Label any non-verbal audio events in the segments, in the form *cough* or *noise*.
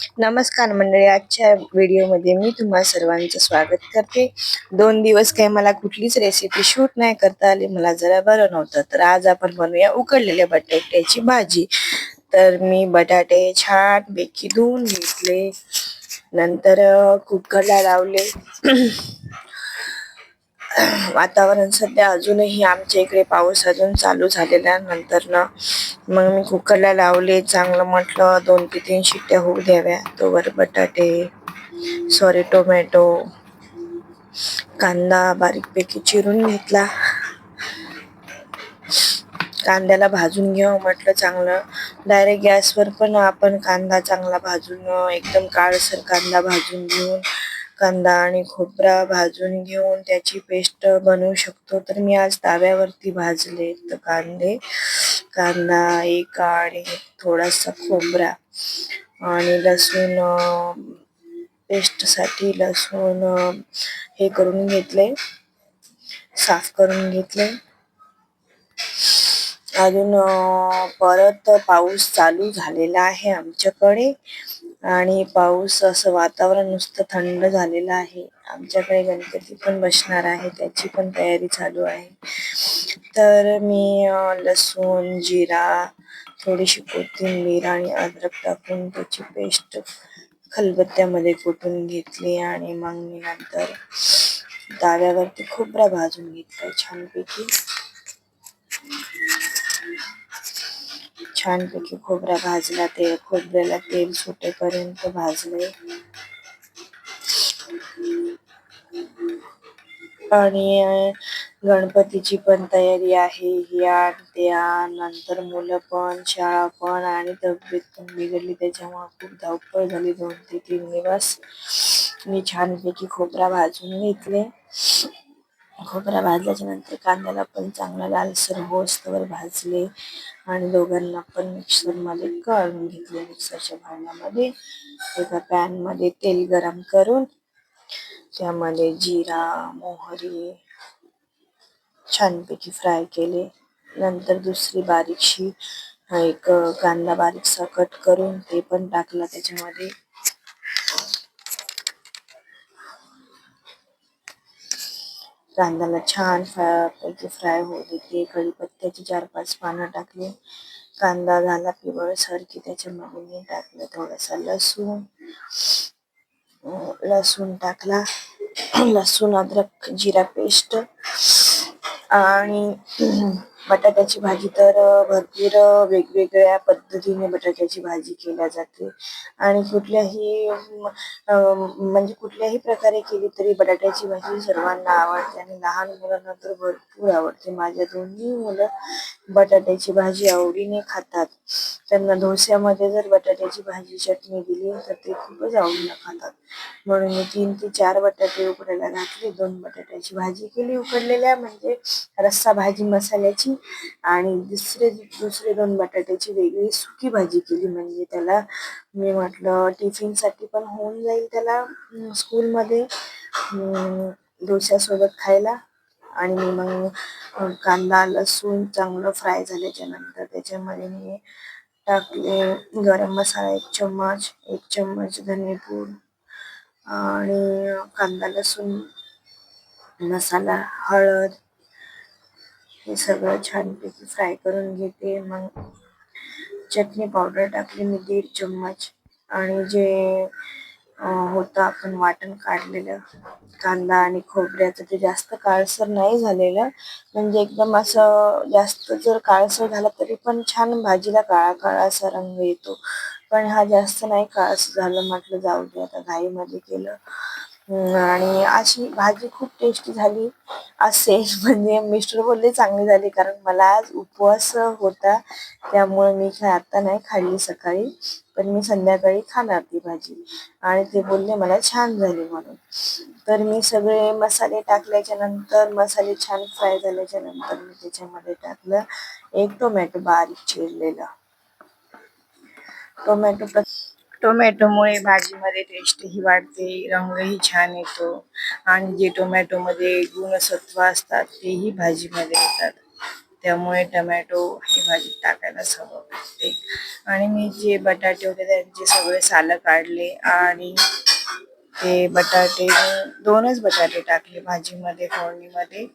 नमस्कार मंडळी आजच्या व्हिडिओमध्ये मी तुम्हा सर्वांचं स्वागत करते. दोन दिवस काही मला कुठलीच रेसिपी शूट नाही करता आली मला जरा बरं नव्हतं. तर आज आपण बनवूया उकडलेल्या बटाट्याची भाजी. तर मी बटाटे छान बेकी धुवून घेतले. नंतर कुकरला लावले. वातावरण सध्या अजूनही आमच्या इकडे पाऊस अजून चालू झालेला नंतरनं मग मी कुकरला लावले चांगलं म्हटलं दोन ते तीन शिट्ट्या होऊ द्याव्या. तोवर बटाटे सॉरी टोमॅटो कांदा बारीकपैकी चिरून घेतला. कांद्याला भाजून घेऊ म्हटलं चांगलं. डायरेक्ट गॅसवर पण आपण कांदा चांगला भाजून एकदम काळसर कांदा भाजून घेऊन कांदा आणि खोबरा भाजून घेऊन त्याची पेस्ट बनवू शकतो. तर मी आज ताव्यावरती भाजले तर कांदे कांदा एक आणि थोडासा खोबरा आणि लसूण पेस्टसाठी लसूण हे करून घेतले साफ करून घेतले. अजून परत पाऊस चालू झालेला आहे आमच्याकडे. आणि पाऊस असं वातावरण नुसतं थंड झालेलं आहे. आमच्याकडे गणपती पण बसणार आहे त्याची पण तयारी चालू आहे. तर मी लसूण जिरा थोडीशी कोथिंबीर आणि अद्रक टाकून त्याची पेस्ट खलबत्त्यामध्ये कुटून घेतली आणि मग मी नंतर दाव्यावरती खोबरा भाजून घेतला छानपैकी. छानपैकी खोबरा भाजला ते खोबऱ्याला तेल सुटेपर्यंत भाजले. आणि गणपतीची पण तयारी आहे. या त्या नंतर मुलं पण शाळा पण आणि तब्येत पण बिघडली. त्याच्यामुळे खूप धावपळ झाली. दोन ते तीन दिवस मी छानपैकी खोबरा भाजून घेतले. खोबरा भाजल्याच्या नंतर कांद्याला पण चांगला लालसर होस्तवर भाजले. आणि दोघांना पण मिक्सरमध्ये काढून घेतले मिक्सरच्या भांड्यामध्ये. एका पॅनमध्ये तेल गरम करून त्यामध्ये जिरा मोहरी छानपैकी फ्राय केले. नंतर दुसरी बारीकशी एक कांदा बारीकसा कट करून ते पण टाकला त्याच्यामध्ये. कांद्याला छान फ्राय पैकी फ्राय होऊ देते. कढीपत्त्याची चार पाच पानं टाकली. कांदा झाला पिवळसर की त्याच्यामध्ये मी टाकलं. थोडासा लसूण लसूण टाकला. लसूण अद्रक जिरा पेस्ट आणि बटाट्याची भाजी तर भरपूर वेगवेगळ्या पद्धतीने बटाट्याची भाजी केल्या जाते. आणि कुठल्याही म्हणजे कुठल्याही प्रकारे केली तरी बटाट्याची भाजी सर्वांना आवडते आणि लहान मुलांना तर भरपूर आवडते. माझ्या दोन्ही मुलं बटाट्याची भाजी आवडीने खातात. त्यांना डोस्यामध्ये जर बटाट्याची भाजी चटणी दिली तर ते खूपच आवडीने खातात. म्हणून मी तीन ते चार बटाटे उकडायला घातले. दोन बटाट्याची भाजी केली उकडलेल्या म्हणजे रस्सा भाजी मसाल्याची. आणि दुसरे दुसरे दोन बटाट्याची वेगळी सुकी भाजी केली. म्हणजे त्याला मी म्हटलं टिफिनसाठी पण होऊन जाईल त्याला स्कूलमध्ये डोश्यासोबत खायला. आणि मी मग कांदा लसूण चांगलं फ्राय झाल्याच्यानंतर त्याच्यामध्ये मी टाकले गरम मसाला एक चम्मच एक चम्मच धनेपूड आणि कांदा लसूण मसाला हळद हे सगळं छानपैकी फ्राय करून घेते. मग चटणी पावडर टाकली मी दीड चम्मच आणि जे होतं. आपण वाटण काढलेलं. कांदा आणि खोबऱ्याचं ते जास्त काळसर नाही झालेलं. म्हणजे एकदम असं जास्त जर काळसर झाला तरी पण छान भाजीला काळा काळा असा रंग येतो. पण हा जास्त नाही काळसर झालं म्हटलं जाऊ दे. आता घाईमध्ये केलं. आणि अशी भाजी खूप टेस्टी झाली. असेल *laughs* म्हणजे मिस्टर बोलले चांगली झाली कारण मला आज उपवास होता. त्यामुळे मी काय आता नाही खाल्ली सकाळी पण मी संध्याकाळी खाणार ती भाजी. आणि ते बोलले मला छान झाली म्हणून. तर मी सगळे मसाले टाकल्याच्या नंतर मसाले छान फ्राय झाल्याच्यानंतर मी त्याच्यामध्ये टाकलं. एक टोमॅटो बारीक चिरलेला. टोमॅटो टोमॅटोमुळे भाजीमध्ये टेस्टही वाढते रंगही छान येतो. आणि जे टोमॅटोमध्ये गुणसत्व असतात तेही भाजीमध्ये येतात. त्यामुळे टमॅटो ही भाजीत टाकायलाच हवं वाटते आणि मी जे बटाटे होते त्यांचे सगळे सालं काढले आणि ते बटाटे दोनच बटाटे टाकले भाजीमध्ये फोडणीमध्ये.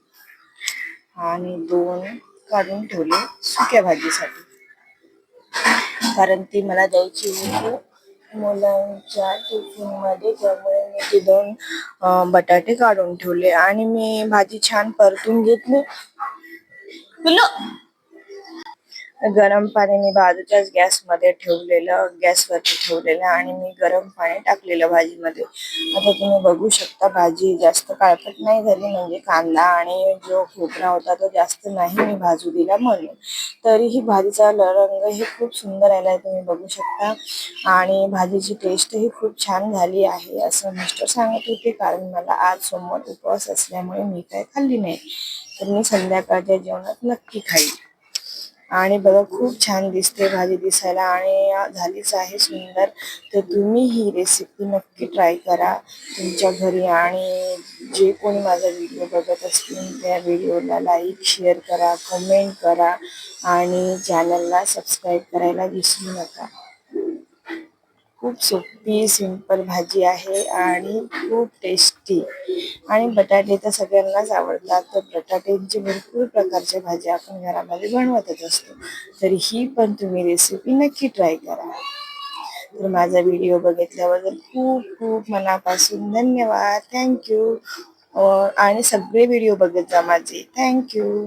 आणि दोन काढून ठेवले सुक्या भाजीसाठी. कारण ती मला द्यायची होती. मुलांच्या टिफिनमध्ये. त्यामुळे मी ते दोन बटाटे काढून ठेवले आणि मी भाजी छान परतून घेतली. गरम पाणी मी बाजूच्याच गॅसमध्ये ठेवलेलं गॅसवरती ठेवलेलं आणि मी गरम पाणी टाकलेलं भाजीमध्ये. आता तुम्ही बघू शकता भाजी जास्त काळपट नाही झाली म्हणजे कांदा आणि जो खोबरा होता तो जास्त नाही मी भाजू दिला म्हणून. तरीही भाजीचा रंग हे खूप सुंदर आलाय तुम्ही बघू शकता. आणि भाजीची टेस्टही खूप छान झाली आहे असं मिस्टर सांगत होते. कारण मला आज सोमवार उपवास असल्यामुळे मी काय खाल्ली नाही. तर मी संध्याकाळच्या जेवणात नक्की खाईल. आणि बघा खूप छान दिसते भाजी दिसायला आणि झालीच आहे सुंदर. तर तुम्ही ही रेसिपी नक्की ट्राय करा तुमच्या घरी आणि जे कोणी माझा व्हिडिओ बघत असतील त्या व्हिडिओला लाईक शेअर करा कमेंट करा आणि चॅनलला सबस्क्राईब करायला विसरू नका. खूप सोपी सिंपल भाजी आहे आणि खूप टेस्ट आणि बटाटे तर सगळ्यांनाच आवडतात तर बटाट्यांची भरपूर प्रकारच्या भाज्या आपण घरामध्ये बनवतच असतो. तर ही पण तुम्ही रेसिपी नक्की ट्राय करा. तर माझा व्हिडिओ बघितल्याबद्दल खूप खूप मनापासून धन्यवाद. थँक्यू आणि सगळे व्हिडिओ बघत जा माझे. थँक्यू